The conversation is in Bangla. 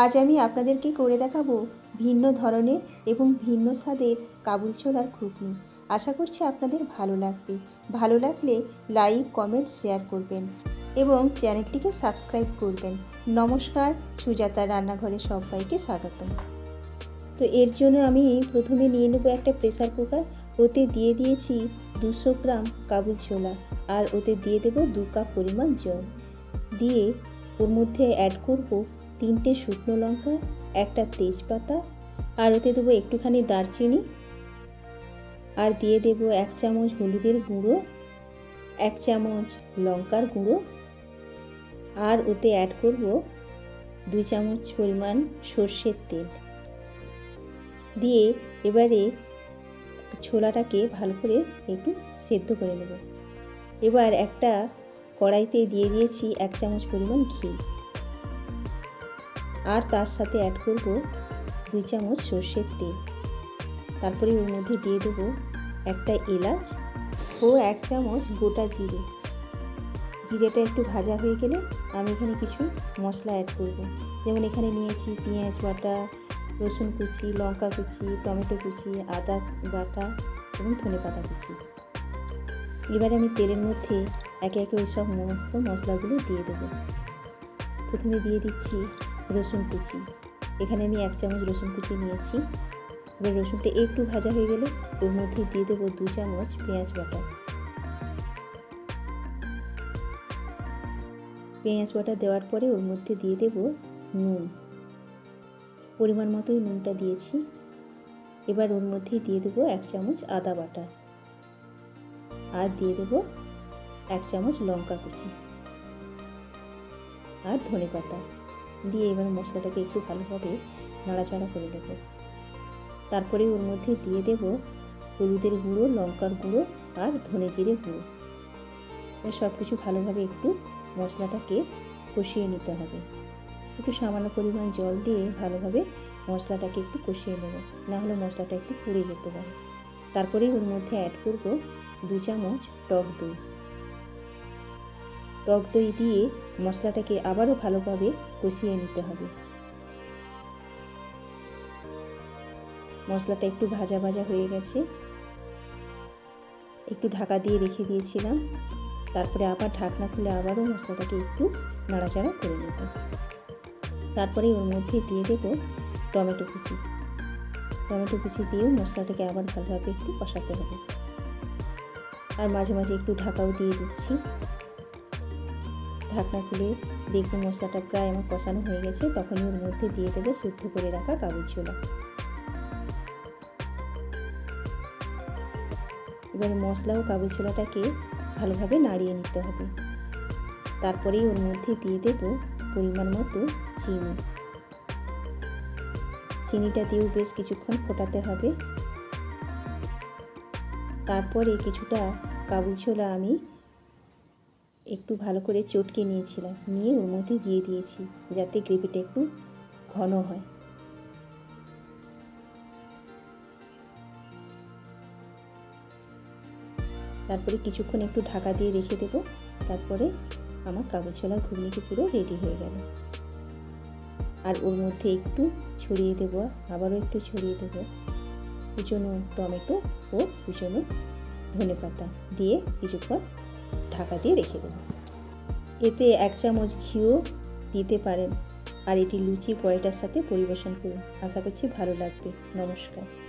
আজ আমি আপনাদেরকে করে দেখাবো ভিন্ন ধরনের এবং ভিন্ন স্বাদের কাবুল ছোলার ঘুগনি। আশা করছি আপনাদের ভালো লাগবে। ভালো লাগলে লাইক, কমেন্ট, শেয়ার করবেন এবং চ্যানেলটিকে সাবস্ক্রাইব করবেন। নমস্কার, সুজাতা রান্নাঘরে সবাইকে স্বাগতম তো এর জন্য আমি প্রথমে নিয়ে নেব একটা প্রেসার কুকার। ওতে দিয়ে দিয়েছি দুশো গ্রাম কাবুল ছোলা আর ওতে দিয়ে দেবো দু কাপ পরিমাণ জল। দিয়ে ওর মধ্যে অ্যাড করব তিনটে শুকনো লঙ্কা, একটা তেজপাতা, আর ওতে দেবো একটুখানি দারচিনি। আর দিয়ে দেব এক চামচ হলুদের গুঁড়ো, এক চামচ লঙ্কার গুঁড়ো। আর ওতে অ্যাড করব দুই চামচ পরিমাণ সর্ষের তেল। দিয়ে এবারে ছোলাটাকে ভালো করে একটু সেদ্ধ করে নেব। এবার একটা কড়াইতে দিয়ে দিয়েছি এক চামচ পরিমাণ ঘি। আর তার সাথে অ্যাড করব দুই চামচ সর্ষের তেল। তারপরে ওর মধ্যে দিয়ে দেবো একটা এলাচ ও এক চামচ গোটা জিরে। জিরেটা একটু ভাজা হয়ে গেলে আমি এখানে কিছু মশলা অ্যাড করব। যেমন এখানে নিয়েছি পেঁয়াজ বাটা, রসুন কুচি, লঙ্কা কুচি, টমেটো কুচি, আদা বাটা এবং ধনে পাতা কুচি। এবারে আমি তেলের মধ্যে একে একে ওই সব সমস্ত মশলাগুলো দিয়ে দেবো। প্রথমে দিয়ে দিচ্ছি রসুন কুচি। এখানে আমি এক চামচ রসুন কুচি নিয়েছি। এবার রসুনটা একটু ভাজা হয়ে গেলে ওর মধ্যে দিয়ে দেবো দু চামচ পেঁয়াজ বাটা। পেঁয়াজ বাটা দেওয়ার পরে ওর মধ্যে দিয়ে দেব নুন। পরিমাণ মতোই নুনটা দিয়েছি। এবার ওর মধ্যেই দিয়ে দেবো এক চামচ আদা বাটা। আর দিয়ে দেবো এক চামচ লঙ্কা কুচি। আর ধনে পাতা দিয়ে এবার মশলাটাকে একটু ভালোভাবে নাড়াচাড়া করে নেব। তারপরে ওর মধ্যে দিয়ে দেব হলুদের গুঁড়ো, লঙ্কার গুঁড়ো আর ধনে জিরে গুঁড়ো। সব কিছু ভালোভাবে একটু মশলাটাকে কষিয়ে নিতে হবে। একটু সামান্য পরিমাণ জল দিয়ে ভালোভাবে মশলাটাকে একটু কষিয়ে নেব না হলে মশলাটা একটু পুড়ে যেতে পারে। তারপরেই ওর মধ্যে অ্যাড করব দু চামচ টক দই। টক দই দিয়ে মশলাটাকে আবারও ভালোভাবে কষিয়ে নিতে হবে। মশলাটা একটু ভাজা ভাজা হয়ে গেছে। একটু ঢাকা দিয়ে রেখে দিয়েছিলাম। তারপরে আবার ঢাকনা খুলে আবারও মশলাটাকে একটু নাড়াচাড়া করে নেব। তারপরে ওর মধ্যে দিয়ে দেবো টমেটো কুচি। টমেটো কুচি দিয়েও মশলাটাকে আবার ভালোভাবে একটু কষাতে হবে। আর মাঝে মাঝে একটু ঢাকাও দিয়ে দিচ্ছি। ঢাকনা খুলে দেখুন মশলাটা প্রায় আমার কষানো হয়ে গেছে, তখনই ওর মধ্যে দিয়ে দেবো শুদ্ধ করে রাখা কাবুল ছোলা এবারে মশলা ও কাবুল ছোলাটাকে ভালোভাবে নাড়িয়ে নিতে হবে। তারপরেই ওর মধ্যে দিয়ে দেব পরিমাণ মতো চিনি। চিনিটা দিয়েও বেশ কিছুক্ষণ ফোটাতে হবে। তারপরে কিছুটা কাবুল ছোলা আমি একটু ভালো করে চটকে নিয়েছিলাম। নিয়ে ওর মধ্যে দিয়ে দিয়েছি, যাতে গ্রেভিটা একটু ঘন হয়। তারপরে কিছুক্ষণ একটু ঢাকা দিয়ে রেখে দেবো। তারপরে আমার কাবুল ছোলার ঘুগনিটি পুরো রেডি হয়ে গেল। আর ওর মধ্যে একটু ছড়িয়ে দেবো, আবারও একটু ছড়িয়ে দেবো। কুচনো টমেটো ও কুচনো ধনে পাতা দিয়ে কিছুক্ষণ ঢাকা দিয়ে রেখে দিন। এতে এক চামচ ঘিও দিতে পারেন আর এটি লুচি, পরোটার সাথে পরিবেশন করুন। আশা করছি ভালো লাগবে। নমস্কার।